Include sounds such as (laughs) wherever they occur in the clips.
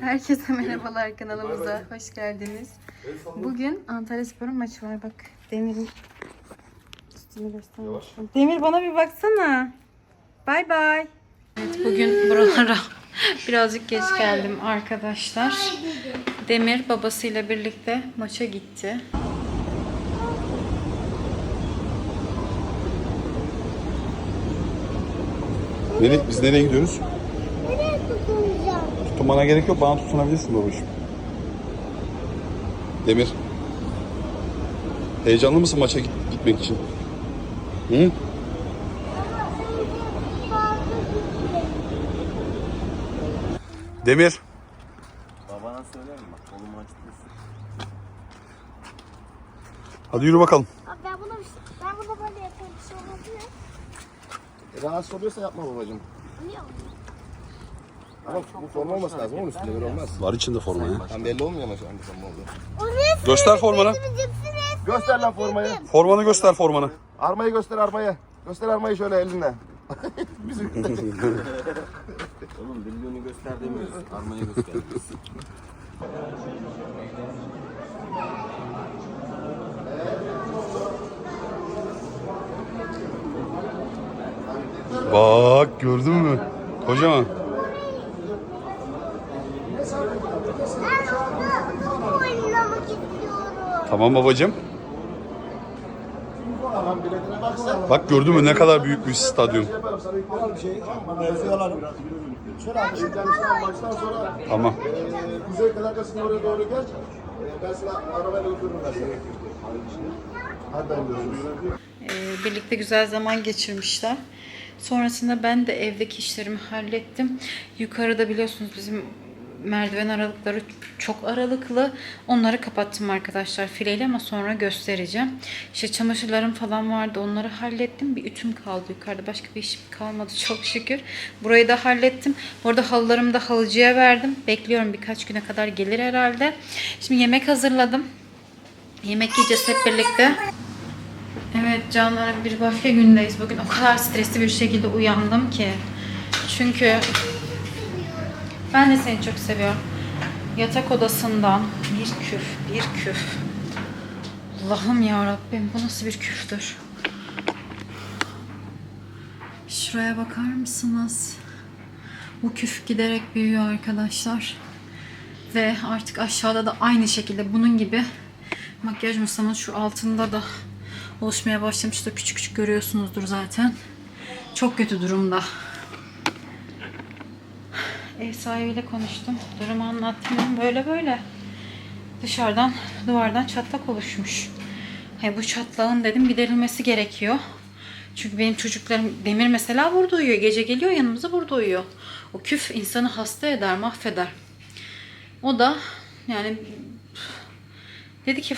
Herkese merhabalar kanalımıza hoş geldiniz. Bugün Antalya Spor'un maçı var bak. Demir'in üstünü göstermiştim. Demir bana bir baksana. Bay bay. Evet bugün buralara (laughs) birazcık geç geldim arkadaşlar. Demir babasıyla birlikte maça gitti. Nereye, biz nereye gidiyoruz? Tutunmana gerek yok. Bana tutunabilirsin babacığım. Demir. Heyecanlı mısın maça git- gitmek için? Hı? Demir. Babana söylerim bak kolumu açtırırsın. Hadi yürü bakalım. Abi ben bunu ben bunu böyle yapayım. Bir şey olmaz mı? Rahatsız oluyorsa yapma babacığım. Musun? Ama bu forma olması lazım onun üstünde böyle olmaz. Var içinde forma ya. Tam belli olmuyor ama şu anda forma oldu. Göster formanı. Göster lan formayı. Formanı göster formanı. Armayı göster armayı. Göster armayı şöyle elinle. (laughs) Bizim Oğlum birliğini göster demiyoruz. Armayı gösteriyoruz. Bak gördün mü? Kocaman. Ben onu oynamak istiyorum. Tamam babacığım. Bak gördün mü ne kadar büyük bir stadyum. Tamam. Ee, birlikte güzel zaman geçirmişler. Sonrasında ben de evdeki işlerimi hallettim. Yukarıda biliyorsunuz bizim merdiven aralıkları çok aralıklı. Onları kapattım arkadaşlar fileyle ama sonra göstereceğim. İşte çamaşırlarım falan vardı. Onları hallettim. Bir ütüm kaldı yukarıda. Başka bir işim kalmadı çok şükür. Burayı da hallettim. Bu arada halılarımı da halıcıya verdim. Bekliyorum birkaç güne kadar gelir herhalde. Şimdi yemek hazırladım. Yemek yiyeceğiz hep birlikte. Evet canlarım bir başka gündeyiz. Bugün o kadar stresli bir şekilde uyandım ki. Çünkü ben de seni çok seviyorum. Yatak odasından bir küf, bir küf. Allah'ım ya Rabbim bu nasıl bir küftür? Şuraya bakar mısınız? Bu küf giderek büyüyor arkadaşlar. Ve artık aşağıda da aynı şekilde bunun gibi makyaj masamın şu altında da oluşmaya başlamıştır. Küçük küçük görüyorsunuzdur zaten. Çok kötü durumda. Ev sahibiyle konuştum. Durumu anlattım. Böyle böyle. Dışarıdan duvardan çatlak oluşmuş. He, bu çatlağın dedim giderilmesi gerekiyor. Çünkü benim çocuklarım Demir mesela burada uyuyor. Gece geliyor yanımıza burada uyuyor. O küf insanı hasta eder, mahveder. O da yani dedi ki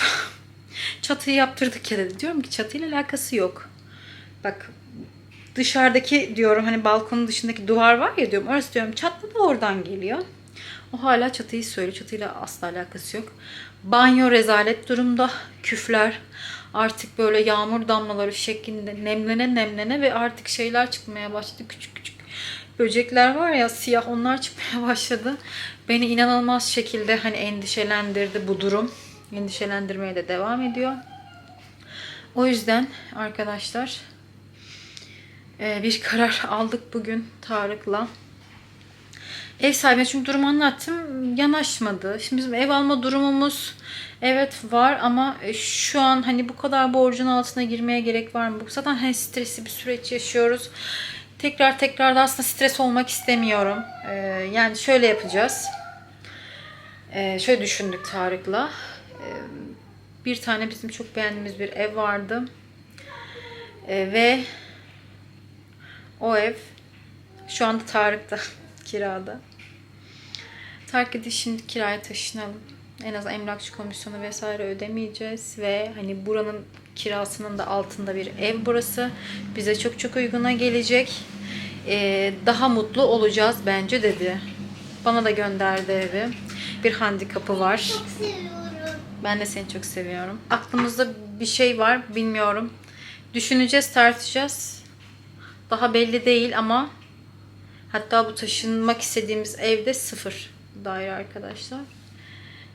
(laughs) çatıyı yaptırdık ya dedi. Diyorum ki çatıyla alakası yok. Bak dışarıdaki diyorum hani balkonun dışındaki duvar var ya diyorum. Orası diyorum çatlı da oradan geliyor. O hala çatıyı söylüyor. Çatıyla asla alakası yok. Banyo rezalet durumda. Küfler artık böyle yağmur damlaları şeklinde nemlene nemlene ve artık şeyler çıkmaya başladı. Küçük küçük böcekler var ya siyah onlar çıkmaya (laughs) başladı. Beni inanılmaz şekilde hani endişelendirdi bu durum. Endişelendirmeye de devam ediyor. O yüzden arkadaşlar e, bir karar aldık bugün Tarık'la. Ev sahibine çünkü durumu anlattım. Yanaşmadı. Şimdi bizim ev alma durumumuz evet var ama e, şu an hani bu kadar borcun altına girmeye gerek var mı? Bu zaten hani stresli bir süreç yaşıyoruz. Tekrar tekrar da aslında stres olmak istemiyorum. E, yani şöyle yapacağız. E, şöyle düşündük Tarık'la. Bir tane bizim çok beğendiğimiz bir ev vardı. Ve o ev şu anda Tarık'ta (laughs) kirada. Tarık dedi şimdi kiraya taşınalım. En az emlakçı komisyonu vesaire ödemeyeceğiz ve hani buranın kirasının da altında bir ev burası. Bize çok çok uyguna gelecek. Ee, daha mutlu olacağız bence dedi. Bana da gönderdi evi. Bir handikapı var. Çok seviyorum. Ben de seni çok seviyorum. Aklımızda bir şey var, bilmiyorum. Düşüneceğiz, tartışacağız. Daha belli değil ama hatta bu taşınmak istediğimiz evde sıfır. daire arkadaşlar.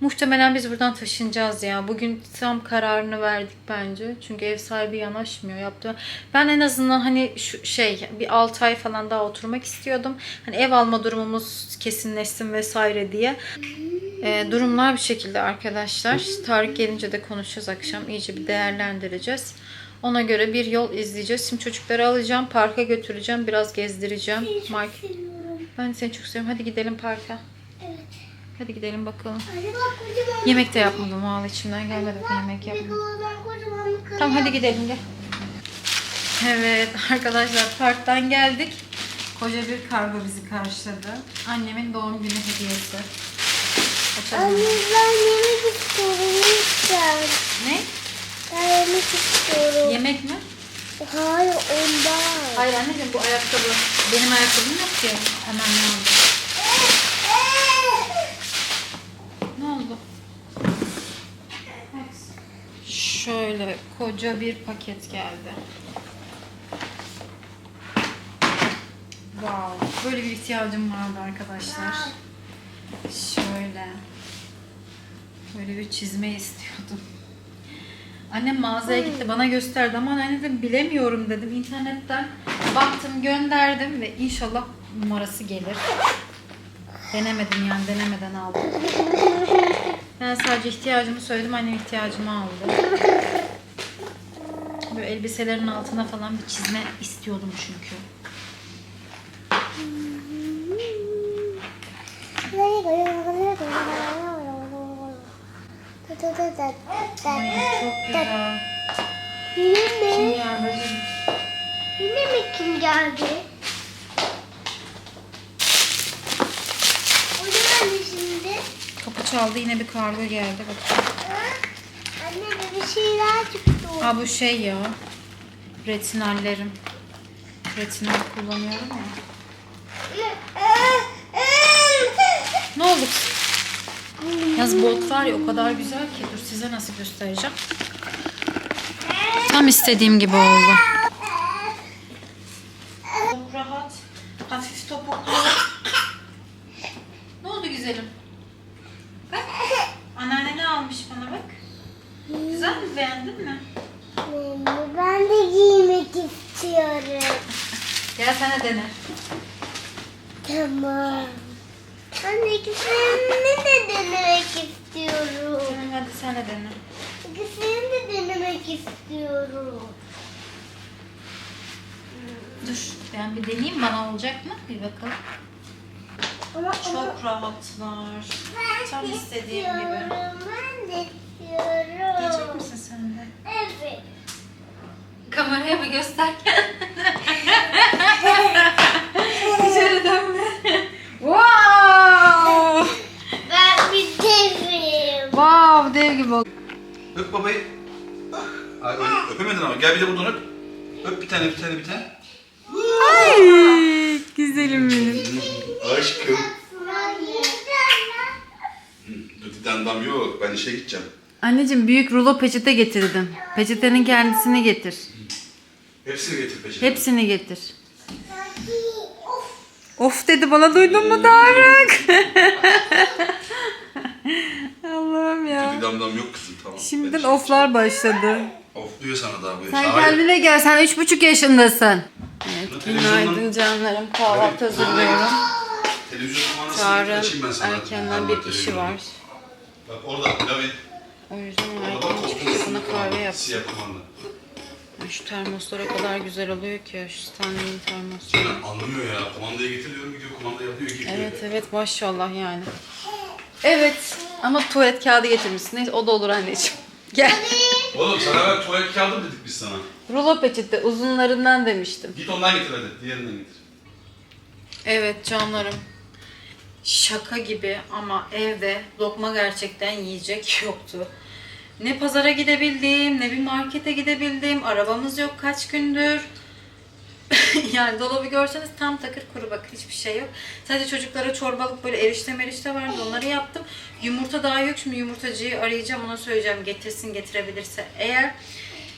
Muhtemelen biz buradan taşınacağız ya. Bugün tam kararını verdik bence. Çünkü ev sahibi yanaşmıyor yaptı. Ben en azından hani şu şey bir 6 ay falan daha oturmak istiyordum. Hani ev alma durumumuz kesinleşsin vesaire diye. Ee, durumlar bir şekilde arkadaşlar. Tarık gelince de konuşacağız akşam. İyice bir değerlendireceğiz. Ona göre bir yol izleyeceğiz. Şimdi çocukları alacağım, parka götüreceğim, biraz gezdireceğim. Mark, ben seni çok seviyorum. Hadi gidelim parka. Evet. Hadi gidelim bakalım. Anne bak kocaman. Yemek de yapmadım vallahi içimden gelmedi bir yemek yapmadım. Legolardan kocaman bir kare. Tamam hadi gidelim gel. Evet (laughs) arkadaşlar parktan geldik. Koca bir kargo bizi karşıladı. Annemin doğum günü hediyesi. Açalım. Anne ben yemek istiyorum lütfen. Ne? Ben yemek istiyorum. Yemek mi? Hayır ondan. Hayır anneciğim bu ayakkabı. Benim ayakkabım yok ki. Hemen ne oldu? Ne oldu? Şöyle koca bir paket geldi. Wow. Böyle bir ihtiyacım vardı arkadaşlar. Şöyle. Böyle bir çizme istiyordum. Annem mağazaya gitti bana gösterdi ama anne dedim bilemiyorum dedim. İnternetten baktım gönderdim ve inşallah numarası gelir. Denemedim yani denemeden aldım. Ben sadece ihtiyacımı söyledim annem ihtiyacımı aldı. Böyle elbiselerin altına falan bir çizme istiyordum çünkü. Çok güzel. Yine mi? Yine mi kim geldi? O ne geldi şimdi? Kapı çaldı yine bir kargo geldi. Ha? Anne bir şeyler çıktı. Ha bu şey ya. Retinallerim. Retinal kullanıyorum ya. Ne oldu? Yaz bot var ya o kadar güzel ki. Dur size nasıl göstereceğim. Tam istediğim gibi oldu. Çok rahat. Hafif topuklu. Ne oldu güzelim? Bak. Anneanne ne almış bana bak. Güzel mi? Beğendin mi? Ben de giymek istiyorum. Gel sana dene. Tamam. Anne ikisini de denemek istiyorum. Tamam hadi sen de dene. İkisini de denemek istiyorum. Dur ben bir deneyeyim bana olacak mı? Bir bakalım. Ama Çok rahatlar. ben Tam istediğim gibi. Ben de istiyorum. Yiyecek misin sen de? Evet. Kameraya bir göster. (laughs) Dışarı dönme. wow! Ben bir devim. Wow dev gibi oldu. Öp babayı. Ah, Ay, öpemedin ama. Gel bir de buradan öp. Öp bir tane, bir tane, bir tane. Ay güzelim benim. Aşkım. Hayır. Dudidandam yok. Ben işe gideceğim. Anneciğim büyük rulo peçete getirdim. Peçetenin kendisini getir. Hepsini getir peşine. Hepsini getir. Of dedi bana duydun mu Tarık? (laughs) Allah'ım ya. Dudidandam yok kızım tamam. Şimdiden Ben işe oflar başladı. Ofluyor sana daha bu Sen yaşta. Hayır. kendine gel. Sen üç buçuk yaşındasın. Bunu Günaydın canlarım. Kahvaltı hazırlıyorum. Televizyon kumandasını Çağrı'nın erkenden bir işi var. Bak orada Lavi. O yüzden erken koltuğun bana kahve yaptım. Şu termoslar o kadar güzel oluyor ki. Şu Stanley'in termosu. Kenan anlamıyor ya. Kumandayı getir diyorum gidiyor kumanda yapıyor gidiyor. Evet evet maşallah yani. Evet ama tuvalet kağıdı getirmişsin. Neyse o da olur anneciğim. Gel. Oğlum sana ben tuvalet kağıdı dedik biz sana. Rulo peçete uzunlarından demiştim. Git ondan getir hadi. Diğerinden getir. Evet canlarım. Şaka gibi ama evde lokma gerçekten yiyecek (laughs) yoktu. Ne pazara gidebildim, ne bir markete gidebildim. Arabamız yok kaç gündür. (laughs) yani dolabı görseniz tam takır kuru bakın hiçbir şey yok. Sadece çocuklara çorbalık böyle erişte merişte vardı onları yaptım. Yumurta daha yok şimdi yumurtacıyı arayacağım ona söyleyeceğim getirsin getirebilirse. Eğer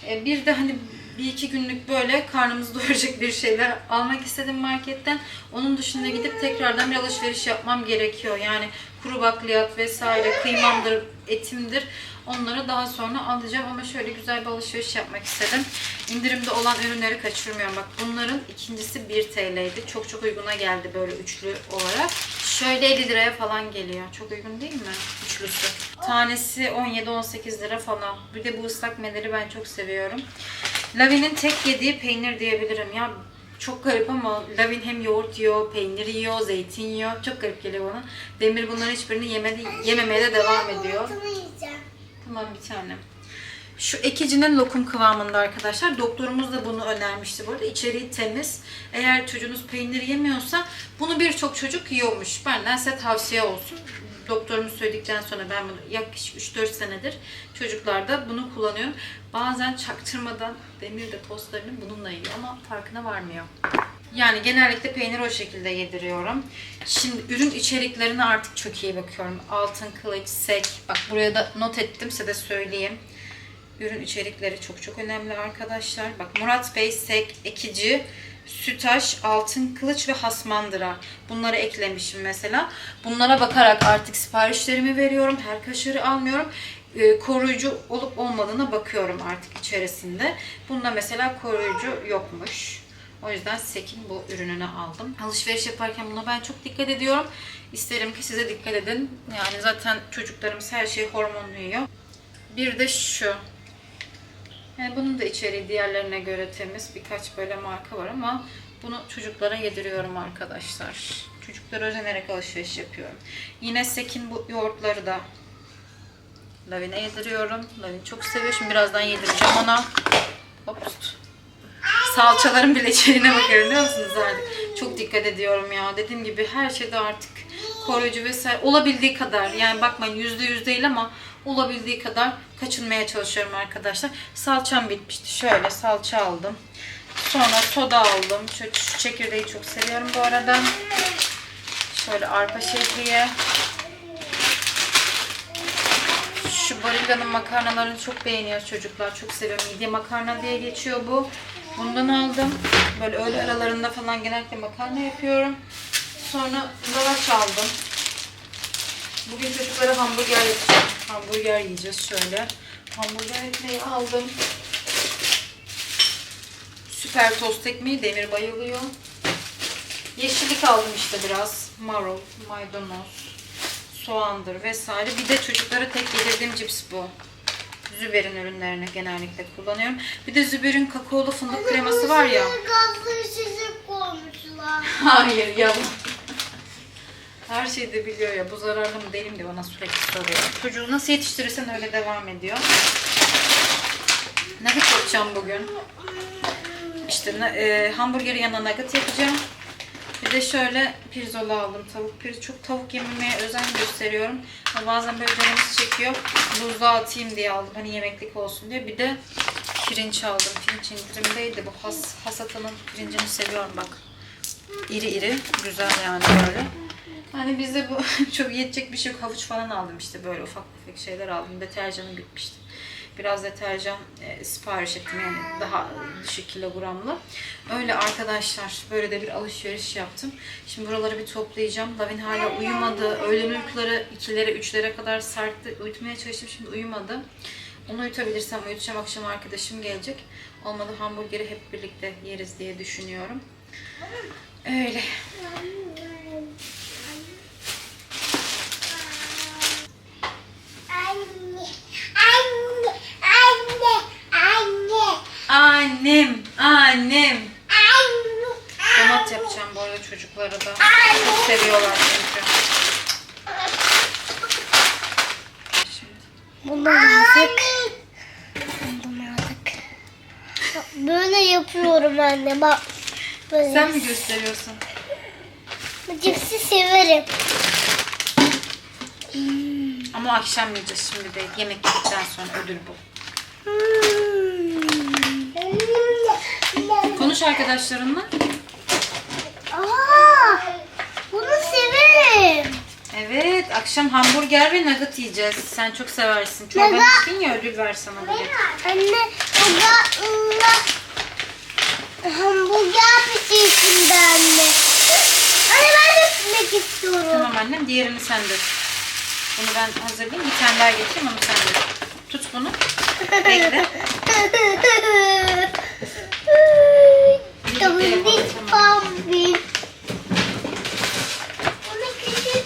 e, bir de hani bir iki günlük böyle karnımızı (laughs) doyuracak bir şeyler almak istedim marketten. Onun dışında gidip tekrardan bir alışveriş yapmam gerekiyor. Yani kuru bakliyat vesaire, kıymamdır, etimdir. Onları daha sonra alacağım ama şöyle güzel bir alışveriş yapmak istedim. İndirimde olan ürünleri kaçırmıyorum. Bak bunların ikincisi 1 TL'ydi. Çok çok uyguna geldi böyle üçlü olarak. Şöyle 50 liraya falan geliyor. Çok uygun değil mi? Üçlüsü. Tanesi 17-18 lira falan. Bir de bu ıslak meleri ben çok seviyorum. Lavi'nin tek yediği peynir diyebilirim. Ya çok garip ama Lavin hem yoğurt yiyor, peynir yiyor, zeytin yiyor. Çok garip geliyor bana. Demir bunların hiçbirini yemedi, yememeye de devam ediyor. Tamam bir tane. Şu ekicinin lokum kıvamında arkadaşlar. Doktorumuz da bunu önermişti bu arada. İçeriği temiz. Eğer çocuğunuz peynir yemiyorsa bunu birçok çocuk yiyormuş. Benden size tavsiye olsun. Doktorumuz söyledikten sonra ben bunu yaklaşık 3-4 senedir çocuklarda bunu kullanıyorum. Bazen çaktırmadan demir de tostlarını bununla yiyor ama farkına varmıyor. Yani genellikle peynir o şekilde yediriyorum. Şimdi ürün içeriklerine artık çok iyi bakıyorum. Altın kılıç, sek. Bak buraya da not ettim size de söyleyeyim. Ürün içerikleri çok çok önemli arkadaşlar. Bak Murat Bey, sek, ekici, sütaş, altın kılıç ve hasmandıra. Bunları eklemişim mesela. Bunlara bakarak artık siparişlerimi veriyorum. Her kaşarı almıyorum. Ee, koruyucu olup olmadığına bakıyorum artık içerisinde. Bunda mesela koruyucu yokmuş. O yüzden Sek'in bu ürününü aldım. Alışveriş yaparken buna ben çok dikkat ediyorum. İsterim ki size dikkat edin. Yani zaten çocuklarımız her şeyi hormonlu yiyor. Bir de şu. Yani bunun da içeriği diğerlerine göre temiz. Birkaç böyle marka var ama bunu çocuklara yediriyorum arkadaşlar. Çocuklara özenerek alışveriş yapıyorum. Yine Sek'in bu yoğurtları da Lavin'e yediriyorum. Lavin çok seviyor. Şimdi birazdan yedireceğim ona. Hops. Salçaların bile içeriğine bakıyorum biliyor musunuz artık? Çok dikkat ediyorum ya. Dediğim gibi her şeyde artık koruyucu vesaire olabildiği kadar yani bakmayın yüzde yüz değil ama olabildiği kadar kaçınmaya çalışıyorum arkadaşlar. Salçam bitmişti. Şöyle salça aldım. Sonra soda aldım. Şu, şu çekirdeği çok seviyorum bu arada. Şöyle arpa şehriye. Şu Barilla'nın makarnalarını çok beğeniyor çocuklar. Çok seviyorum. Midye makarna diye geçiyor bu. Bundan aldım. Böyle öğle aralarında falan genellikle makarna yapıyorum. Sonra lavaş aldım. Bugün çocuklara hamburger yapacağım. Hamburger yiyeceğiz şöyle. Hamburger ekmeği aldım. Süper tost ekmeği Demir bayılıyor. Yeşillik aldım işte biraz. Marul, maydanoz, soğandır vesaire. Bir de çocuklara tek yedirdiğim cips bu. Züber'in ürünlerini genellikle kullanıyorum. Bir de Züber'in kakaolu fındık kreması var ya. Gazlı şişe koymuşlar. (laughs) Hayır yalan. Her şeyi de biliyor ya. Bu zararlı mı değil mi diye bana sürekli soruyor. Çocuğu nasıl yetiştirirsen öyle devam ediyor. Nugget yapacağım bugün. İşte e, hamburgeri yanına nugget yapacağım. Bir de şöyle pirzola aldım. Tavuk pir çok tavuk yememeye özen gösteriyorum. Ama bazen böyle canımız çekiyor. Buzluğa atayım diye aldım. Hani yemeklik olsun diye. Bir de pirinç aldım. Pirinç indirimdeydi. Bu has, hasatanın pirincini seviyorum bak. İri iri. Güzel yani böyle. Hani bizde bu (laughs) çok yetecek bir şey yok. Havuç falan aldım işte böyle ufak tefek şeyler aldım. Deterjanım bitmişti. Biraz deterjan e, sipariş ettim yani daha düşük kilogramlı. Öyle arkadaşlar böyle de bir alışveriş yaptım. Şimdi buraları bir toplayacağım. Lavin hala uyumadı. Öğlen uykuları 2'lere 3'lere kadar sarktı. Uyutmaya çalıştım şimdi uyumadı. Onu uyutabilirsem uyutacağım. Akşam arkadaşım gelecek. Olmadı hamburgeri hep birlikte yeriz diye düşünüyorum. Öyle. Anne, anne, anne, anne, Annem, annem. anne. Donat yapacağım bu arada çocuklara da. Çok seviyorlar çünkü. Bunu aldık. Bunu aldık. Böyle yapıyorum anne bak. Böyle. Sen mi gösteriyorsun? Cipsi severim. Ama akşam yiyeceğiz şimdi değil. Yemek yedikten sonra ödül bu. Konuş arkadaşlarınla. Aa, bunu severim. Evet, akşam hamburger ve nugget yiyeceğiz. Sen çok seversin. Çorba Nugget. içtin ya ödül ver sana diye. Anne, bu da Hamburger pişirsin de anne. Anne ben de pişirmek istiyorum. Tamam annem diğerini sen dök. Bunu ben hazırlayayım. Bir tane daha getireyim onu sen dök. Tut bunu. Bekle. (laughs) Pambin. Onu küçük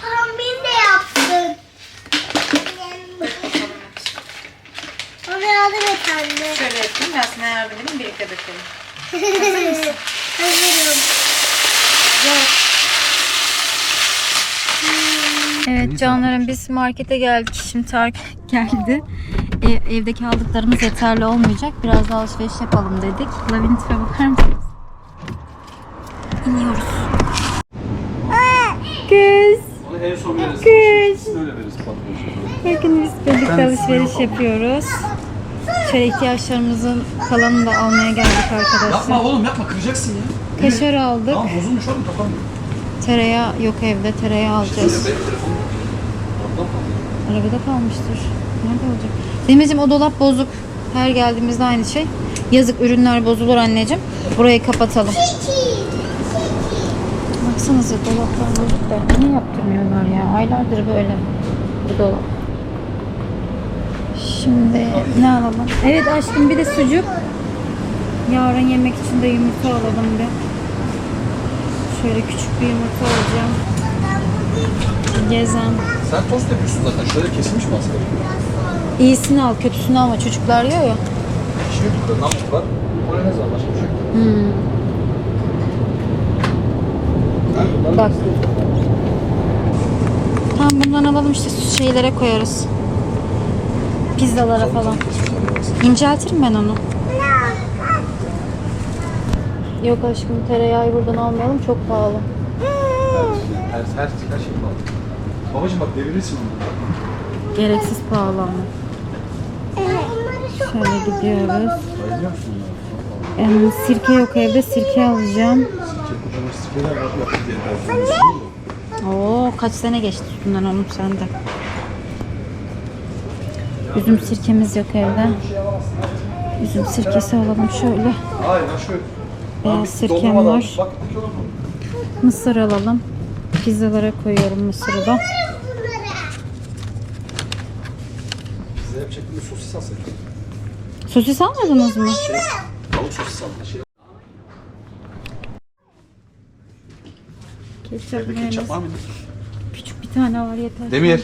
pambin de yapsın. Onu yardım et. Şöyle yapayım. Ben sana yardım edeyim. Evet canlarım biz markete geldik. Şimdi Tarık geldi. Ev- evdeki aldıklarımız yeterli olmayacak. Biraz daha alışveriş yapalım dedik. Lavintife bakar mısınız? İniyoruz. Kız. Onu en son veririz. Kız. Öyle veririz patron. Bugün biz birlikte alışveriş yapıyoruz. Şöyle ihtiyaçlarımızın kalanını da almaya geldik arkadaşlar. Yapma oğlum yapma kıracaksın ya. Kaşar aldık. Tamam bozulmuş oğlum kapanmıyor. Tereyağı yok evde. Tereyağı alacağız. Arabada kalmıştır. Nerede olacak? Demeciğim o dolap bozuk. Her geldiğimizde aynı şey. Yazık ürünler bozulur anneciğim. Burayı kapatalım. Baksanıza dolaplar bozuk da. Niye yaptırmıyorlar ya? Aylardır böyle bu dolap. Şimdi ne alalım? Evet aşkım bir de sucuk. Yarın yemek için de yumurta alalım bir. Şöyle küçük bir yumurta alacağım. Gezen. Sen tost yapıyorsun zaten. Şöyle kesilmiş mi aslında? İyisini al, kötüsünü alma. Çocuklar yiyor ya. Şimdi namluk var. Bir şey yok. Ben bunları Bak. Tamam bundan alalım işte şeylere koyarız. Pizzalara falan. İnceltirim ben onu. Yok aşkım tereyağı buradan almayalım çok pahalı. her, her, her şey var. Babacım bak devirirsin onu. Gereksiz pahalı ama. Şöyle gidiyoruz. Em, sirke yok evde sirke alacağım. Oo kaç sene geçti üstünden oğlum sende. Üzüm sirkemiz yok evde. Üzüm sirkesi alalım şöyle. Beyaz sirkem var. Mısır alalım. Pizzalara koyuyorum mısırı da. Size yapacak bir sosis alsak. Sosis almadınız mı? Tavuk sosis aldık. Ketçap, Evde mayonez. ketçap var mıydı? Küçük bir tane var yeter. Demir.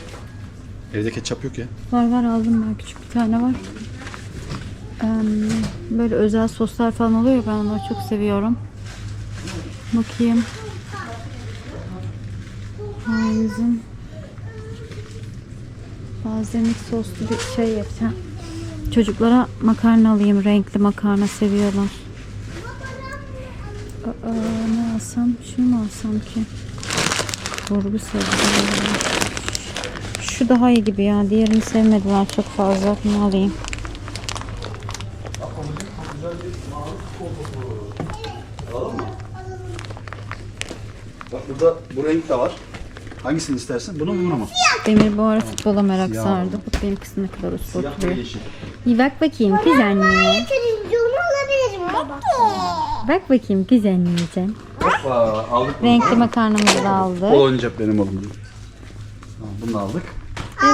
Evde ketçap yok ya. Var var aldım ben küçük bir tane var. Em, böyle özel soslar falan oluyor ya, ben onları çok seviyorum. Bakayım. Heinz'in balzamik soslu bir şey yapacağım. Çocuklara makarna alayım. Renkli makarna seviyorlar. Aa, ne alsam? Şunu mu alsam ki? Burgu sebze. Şu daha iyi gibi ya. Diğerini sevmediler çok fazla. Bunu alayım. Bak burada bu renk de var. Hangisini istersin? Bunu mu bunu mu? Demir bu ara futbola merak Siyah. sardı. Bak benim kız ne kadar Siyah ve sportluyor. yeşil. İyi bak bakayım kız anneye. Turuncu onu alabilirim baba. Bak bakayım kız anneyeceğim. Hoppa aldık bunu. Renkli makarnamızı da Futbol aldık. oynayacak benim oğlum. diyor. Tamam, bunu da aldık.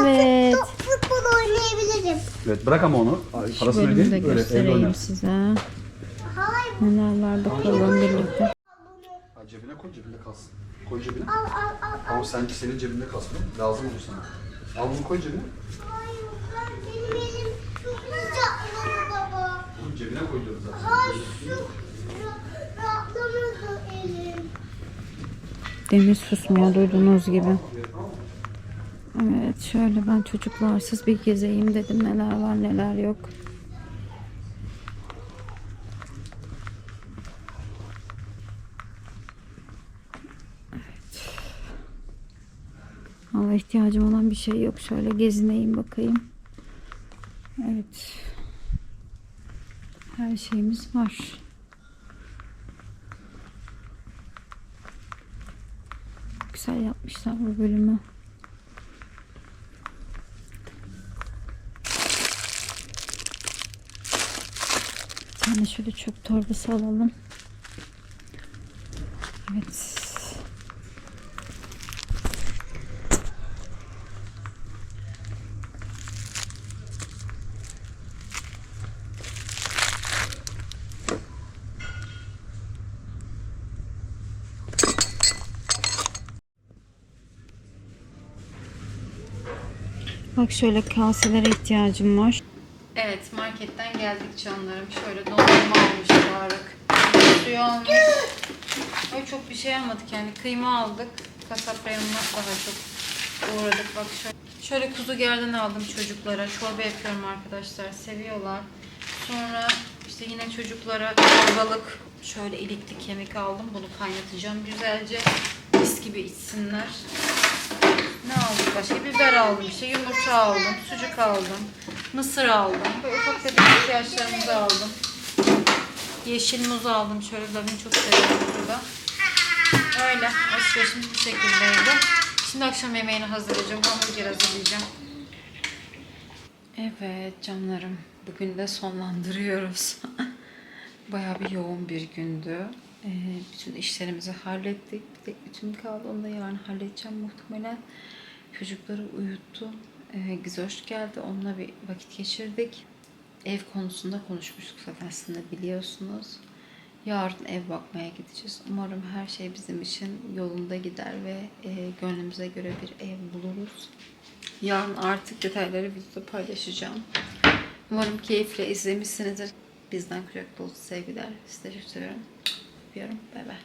Evet. Top futbol oynayabilirim. Evet bırak ama onu. Parasını Bölümü de evde göstereyim oynarsın. size. Hayır. Neler var bakalım birlikte. Ha, cebine koy cebinde kalsın. Koy cebine. Al al al. Ama sence senin cebinde kalsın. Lazım olur sana. Al bunu koy cebine. Hayır ben benim elim çok sıcak baba. Bunu cebine koy diyoruz zaten. Hayır rahatlamadı elim. Demir susmuyor duyduğunuz gibi. Evet şöyle ben çocuklarsız bir gezeyim dedim neler var neler yok. Evet. Allah ihtiyacım olan bir şey yok. Şöyle gezineyim bakayım. Evet. Her şeyimiz var. Güzel yapmışlar bu bölümü. Bir tane şöyle çöp torbası alalım. Evet. Bak şöyle kaselere ihtiyacım var. Evet marketten geldik canlarım. Şöyle dondurma almış Tarık. Suyu almış. Öyle çok bir şey almadık yani. Kıyma aldık. Kasap reyonuna daha çok uğradık. Bak şöyle. Şöyle kuzu gerdan aldım çocuklara. Çorba yapıyorum arkadaşlar. Seviyorlar. Sonra işte yine çocuklara çorbalık şöyle ilikli kemik aldım. Bunu kaynatacağım güzelce. Mis gibi içsinler. Ne aldık başka? Biber aldım işte, yumurta aldım, sucuk aldım, mısır aldım. Böyle ufak tefek ihtiyaçlarımızı aldım. Yeşil muz aldım. Şöyle Lavin çok seviyorum burada. Öyle. Alışverişimiz bu şekildeydi. Şimdi akşam yemeğini hazırlayacağım. Hamburger hazırlayacağım. Evet canlarım. Bugün de sonlandırıyoruz. (laughs) Bayağı bir yoğun bir gündü. Ee, bütün işlerimizi hallettik. Bir tek bütün kaldı. Onu da yarın halledeceğim muhtemelen. Çocukları uyuttum. Ee, Gizoş geldi. Onunla bir vakit geçirdik. Ev konusunda konuşmuştuk zaten aslında biliyorsunuz. Yarın ev bakmaya gideceğiz. Umarım her şey bizim için yolunda gider ve e, gönlümüze göre bir ev buluruz. Yarın artık detayları videoda paylaşacağım. Umarım keyifle izlemişsinizdir. Bizden kucak dolusu sevgiler. Sizleri çok seviyorum. Öpüyorum. Bay bay.